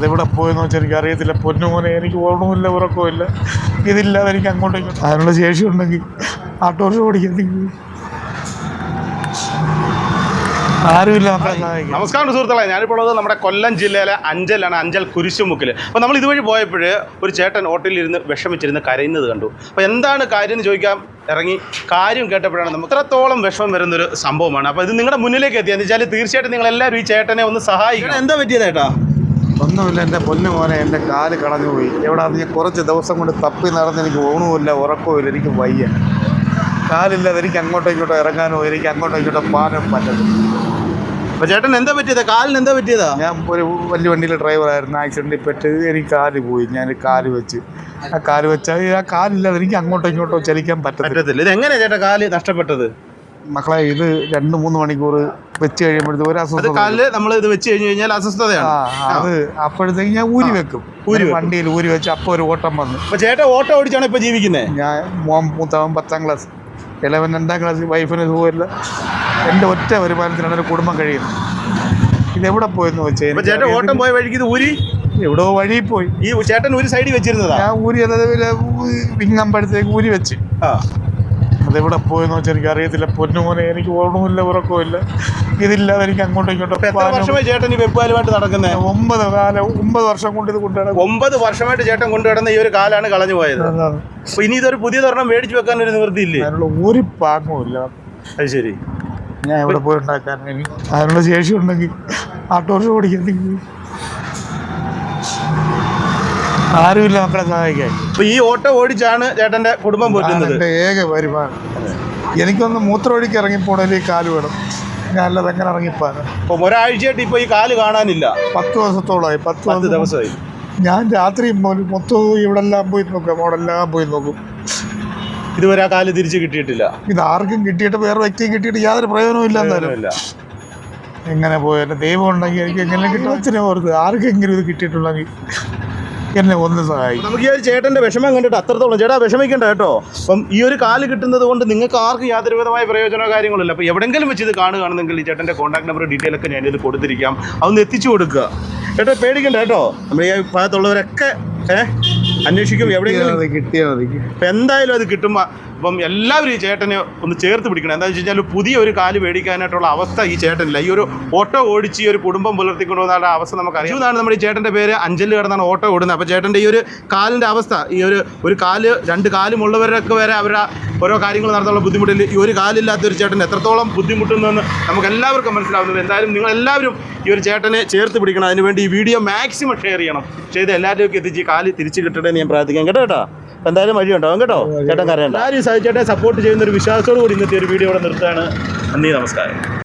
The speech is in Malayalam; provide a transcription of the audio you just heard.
അതെവിടെ പോയെന്ന് വെച്ചാൽ എനിക്ക് അറിയത്തില്ല. പൊന്നുമോനെ എനിക്ക് ഓർമ്മമില്ല ഉറക്കമില്ല ഇതില്ലാതെ എനിക്ക് അങ്ങോട്ടും ഇങ്ങോട്ടും അതിനുള്ള ശേഷി ഉണ്ടെങ്കിൽ ആട്ടോറിച്ച് ഓടിക്കുന്നെങ്കിൽ ആരുമില്ല നമ്മളെ സഹായിക്കാൻ. നമസ്കാരം സുഹൃത്തുക്കളെ. ഞാനിപ്പോൾ ഉള്ളത് നമ്മുടെ കൊല്ലം ജില്ലയിലെ അഞ്ചലാണ് അഞ്ചൽ കുരിശുമുക്കിൽ അപ്പോൾ നമ്മൾ ഇതുവഴി പോയപ്പോൾ ഒരു ചേട്ടൻ ഹോട്ടലിൽ ഇരുന്ന് വിഷമിച്ചിരുന്ന് കരയുന്നത് കണ്ടു. അപ്പോൾ എന്താണ് കാര്യം എന്ന് ചോദിക്കാം ഇറങ്ങി. കാര്യം കേട്ടപ്പോഴാണ് നമുക്ക് ഇത്രത്തോളം വിഷമം വരുന്നൊരു സംഭവമാണ്. അപ്പോൾ ഇത് നിങ്ങളുടെ മുന്നിലേക്ക് എത്തിയെന്ന് വെച്ചാൽ തീർച്ചയായിട്ടും നിങ്ങൾ എല്ലാവരും ഈ ചേട്ടനെ ഒന്ന് സഹായിക്കണം. എന്താ പറ്റിയതേട്ടാ? ഒന്നുമില്ല എന്റെ പൊന്നു മോനെ എന്റെ കാൽ കളഞ്ഞു പോയി എവിടെ ഞാൻ കുറച്ച് ദിവസം കൊണ്ട് തപ്പി നടന്ന് എനിക്ക് ഊണുമില്ല ഉറക്കവുമില്ല എനിക്ക് വയ്യ. കാലില്ലാതെ എനിക്ക് അങ്ങോട്ടോ ഇങ്ങോട്ടോ ഇറങ്ങാനോ എനിക്ക് അങ്ങോട്ടോ ഇങ്ങോട്ടോ പാനും പറ്റത്തില്ല. അപ്പോൾ ചേട്ടൻ എന്താ പറ്റിയതാ? കാലിന് എന്താ പറ്റിയതാ? ഞാൻ ഒരു വലിയ വണ്ടിയിലെ ഡ്രൈവറായിരുന്നു ആക്സിഡന്റിൽ പെട്ട് എനിക്ക് കാൽ പോയി ഞാൻ കാൽ വെച്ച്. ആ കാൽ വെച്ചാൽ ആ കാലില്ലാതെ എനിക്ക് അങ്ങോട്ടോ ഇങ്ങോട്ടോ ചലിക്കാൻ പറ്റത്തില്ല. ഇത് എങ്ങനെയാണ് ചേട്ടാ കാൽ നഷ്ടപ്പെട്ടത്? മക്കളെ ഇത് രണ്ട് മൂന്ന് മണിക്കൂർ വെച്ച് കഴിയുമ്പോഴത്തേക്ക് ഒരു അസ്വസ്ഥത കാലിൽ നമ്മൾ ഇത് വെച്ച് കഴിഞ്ഞ് കഴിഞ്ഞാൽ അസ്വസ്ഥതയാണ്. അത് അപ്പോഴത്തേക്ക് ഞാൻ ഊരി വെക്കും. ഊരി വണ്ടിയിൽ ഊരി വെച്ച് അപ്പോൾ ഒരു ഓട്ടം വന്നു. ചേട്ടൻ ഓട്ടോ ഓടിച്ചാണ് ഇപ്പൊ ജീവിക്കുന്നത് ഞാൻ മോൻ മൂത്തവൻ പത്താം ക്ലാസ്. ഇലവൻ രണ്ടാം ക്ലാസ് വൈഫിന് സുഖമില്ല. എന്റെ ഒറ്റ വരുമാനത്തിലാണ് ഒരു കുടുംബം കഴിയുന്നത്. ഇതെവിടെ പോയെന്ന് വെച്ചാൽ ചേട്ടൻ ഓട്ടം പോയ വഴിക്ക് ഇത് ഊരി? എവിടോ വഴിയിൽ പോയി. ഈ ചേട്ടൻ ഒരു സൈഡിൽ വെച്ചിരുന്നതാ? ഞാൻ ഊരി അതായത് വിങ്ങമ്പഴത്തേക്ക് ഊരി വെച്ച്. ആ. അതെവിടെ പോയെന്ന് വെച്ചാൽ എനിക്ക് അറിയത്തില്ല. പൊന്നുമോനെ എനിക്ക് ഓർമ്മയില്ല ഉറക്കമില്ല ഇതില്ലാതെ എനിക്ക് അങ്ങോട്ടും ഇങ്ങോട്ടും ചേട്ടൻ നടക്കുന്നത് ഒമ്പത് കാലം ഒമ്പത് വർഷം കൊണ്ട് ഇത് കൊണ്ടുനടക്കും ഒമ്പത് വർഷമായിട്ട് ചേട്ടൻ കൊണ്ടു കിടന്ന ഈ ഒരു കാലാണ് കളഞ്ഞു പോയത്. അപ്പൊ ഇനി ഇതൊരു പുതിയ തരണം മേടിച്ചു വെക്കാൻ ഒരു നിവൃത്തിയില്ലേ അതിനുള്ള ഒരു പാങ്ങുമില്ല അത് ശരി. ഞാൻ എവിടെ പോയി ഉണ്ടാക്കാൻ? അതിനുള്ള ശേഷി ഉണ്ടെങ്കിൽ ഓട്ടോറിക്ഷ ഓടിക്കുന്നെങ്കിൽ ആരുമില്ല മക്കളെ സഹായിക്കാൻ. അപ്പൊ ഈ ഓട്ടോ ഓടിച്ചാണ് ചേട്ടന്റെ കുടുംബം പോറ്റുന്നത് എന്റെ ഏക വരുമാനം എനിക്കൊന്ന് മൂത്രമൊഴിക്ക് ഇറങ്ങിപ്പോണേൽ ഈ കാൽ വേണം. ഞാൻ അല്ലാതെ എങ്ങനെ ഇറങ്ങിപ്പോകാൻ അപ്പൊ ഒരാഴ്ചയായിട്ട് ഇപ്പൊ ഈ കാൽ കാണാനില്ല. പത്ത് ദിവസത്തോളമായി പത്ത് പത്ത് ദിവസം. ദിവസമായി. ഞാൻ രാത്രി പോലും മൊത്തം ഇവിടെ എല്ലാം പോയി നോക്കും അവിടെ എല്ലാം പോയി നോക്കും. ഇതുവരെ ആ കാൽ തിരിച്ചു കിട്ടിയിട്ടില്ല. ഇത് ആർക്കും കിട്ടിയിട്ട് വേറെ വ്യക്തിയും കിട്ടിയിട്ട് യാതൊരു പ്രയോജനവും ഇല്ല എന്നാലും. ഇല്ല. എങ്ങനെ പോയാലും ദൈവം ഉണ്ടെങ്കിൽ എനിക്ക് എങ്ങനെ കിട്ടും? അച്ഛനെ ഓർത്ത് ആർക്കെങ്കിലും ഇത് കിട്ടിയിട്ടുണ്ടെങ്കിൽ. എന്നെ ഒന്ന് സഹായിക്കും നമുക്ക് ഈ ഒരു ചേട്ടന്റെ വിഷമം കണ്ടിട്ട് അത്രത്തോളം ചേട്ടാ വിഷമിക്കണ്ട കേട്ടോ. അപ്പം ഈ ഒരു കാൽ കിട്ടുന്നത് കൊണ്ട് നിങ്ങൾക്ക് ആർക്കും യാതൊരു വിധമായ പ്രയോജനമോ കാര്യങ്ങളില്ല അപ്പോൾ എവിടെങ്കിലും വെച്ച് ഇത് കാണുകയാണെന്നെങ്കിൽ ഈ ചേട്ടന്റെ കോൺടാക്ട് നമ്പർ ഡീറ്റെയിൽ ഒക്കെ ഇതിൽ കൊടുത്തിരിക്കാം. അതൊന്ന് എത്തിച്ചു കൊടുക്കുക. ചേട്ടാ പേടിക്കണ്ട കേട്ടോ. നമ്മുടെ ഈ ഭാഗത്തുള്ളവരൊക്കെ ഏഹ് അന്വേഷിക്കും എവിടെയെങ്കിലും. കിട്ടിയാൽ മതി എന്തായാലും അത് കിട്ടുമ്പോൾ അപ്പം എല്ലാവരും ഈ ചേട്ടനെ ഒന്ന് ചേർത്ത് പിടിക്കണം. എന്താണെന്ന് വെച്ച് കഴിഞ്ഞാൽ പുതിയ ഒരു കാൽ മേടിക്കാനായിട്ടുള്ള അവസ്ഥ ഈ ചേട്ടനില്ല. ഈ ഒരു ഓട്ടോ ഓടിച്ച് ഈ ഒരു കുടുംബം പുലർത്തിക്കൊണ്ട് പോകുന്ന അവസ്ഥ നമുക്ക് അറിയാം ഇതാണ് നമ്മുടെ ഈ ചേട്ടന്റെ പേര് അഞ്ചൽ കിടന്നാണ് ഓട്ടോ ഓടുന്നത്. അപ്പോൾ ചേട്ടന്റെ ഈ ഒരു കാലിന്റെ അവസ്ഥ ഈ ഒരു ഒരു കാൽ രണ്ട് കാലുമുള്ളവരൊക്കെ വരെ അവരുടെ ഓരോ കാര്യങ്ങൾ നടത്താനുള്ള ബുദ്ധിമുട്ടിൽ ഈ ഒരു കാലില്ലാത്ത ഒരു ചേട്ടൻ എത്രത്തോളം ബുദ്ധിമുട്ടുന്നെന്ന് നമുക്ക് എല്ലാവർക്കും മനസ്സിലാവുന്നത്. എന്തായാലും നിങ്ങൾ എല്ലാവരും ഈ ഒരു ചേട്ടനെ ചേർത്ത് പിടിക്കണം. അതിനുവേണ്ടി ഈ വീഡിയോ മാക്സിമം ഷെയർ ചെയ്യണം. ചെയ്ത് എല്ലാവരും എത്തിച്ച് ഈ കാൽ തിരിച്ച് കിട്ടട്ടെ എന്ന് ഞാൻ പ്രാർത്ഥിക്കാം. കേട്ടോ കേട്ടോ എന്തായാലും വഴി ഉണ്ടാവും കേട്ടോ. ചേട്ടൻ കരയണ്ട. ആരും സഹിച്ചേട്ടെ സപ്പോർട്ട് ചെയ്യുന്ന ഒരു വിശ്വാസത്തോടു കൂടി ഇന്നത്തെ ഒരു വീഡിയോ ഇവിടെ നിർത്തുകയാണ്. നന്ദി നമസ്കാരം.